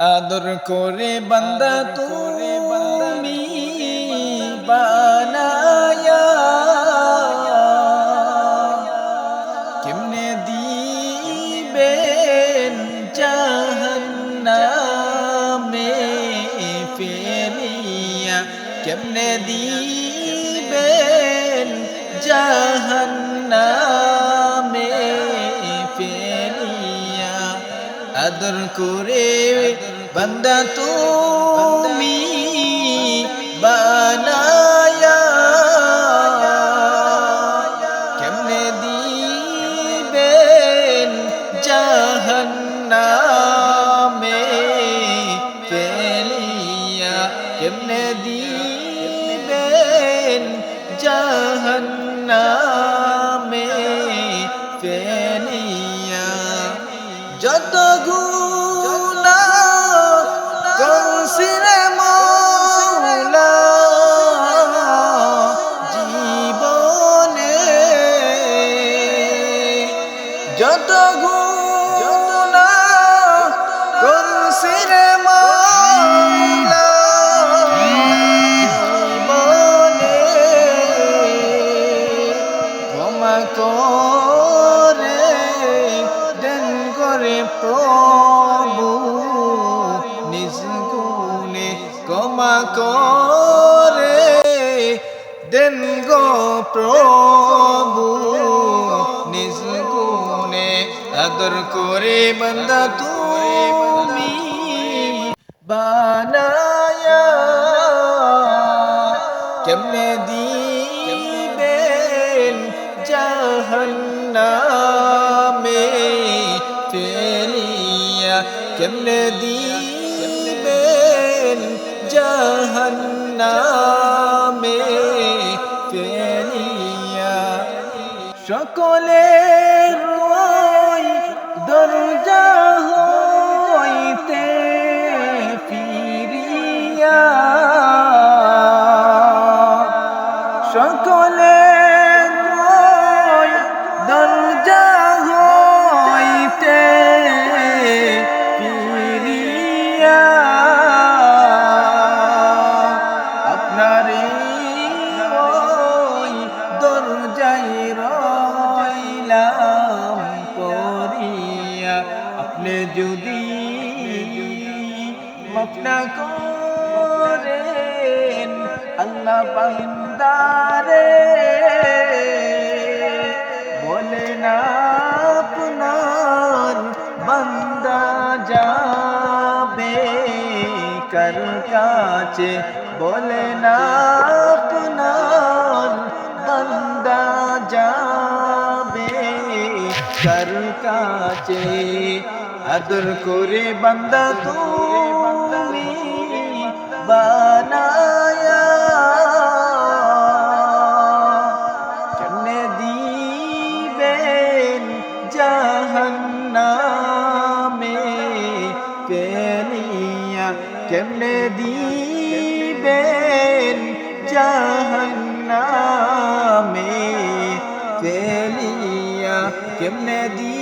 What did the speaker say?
আদর করে বান্দা তুমি বানায়া। কেমনে দিবেন জাহান্নামে ফেলিয়া কেমনে দিবেন জাহান্নামে আদর করে বান্দা তুমি বানায়া। কেমনে দিবেন জাহান্নামে ফেলিয়া? কেমনে দিবেন জাহান্নামে? যত গুণা করছি রে মৌলা জীবনে যত গুণা করছি রে মৌলা করে দেন গো প্রভু। নিজ গুণে আদর করে বন্দা তুমি বানায়া কেমনে দিবেন জাহান্নামে ফেলিয়া? কেমনে দিবেন জাহান্নামে ফেলিয়া সকলের দরজা যদি মপনা করেন আল্লাহ বান্দারে, বলে না আপনার বান্দা যাবে কার কাছে? বলে না আপনার বান্দা যাবে কার কাছে? আদর করে বান্দা তুমি, বানায়া। কেমনে দিবেন জাহান্নামে ফেলিয়া কেমনে দিবেন জাহান্নামে ফেলিয়া কেমনে দিবেন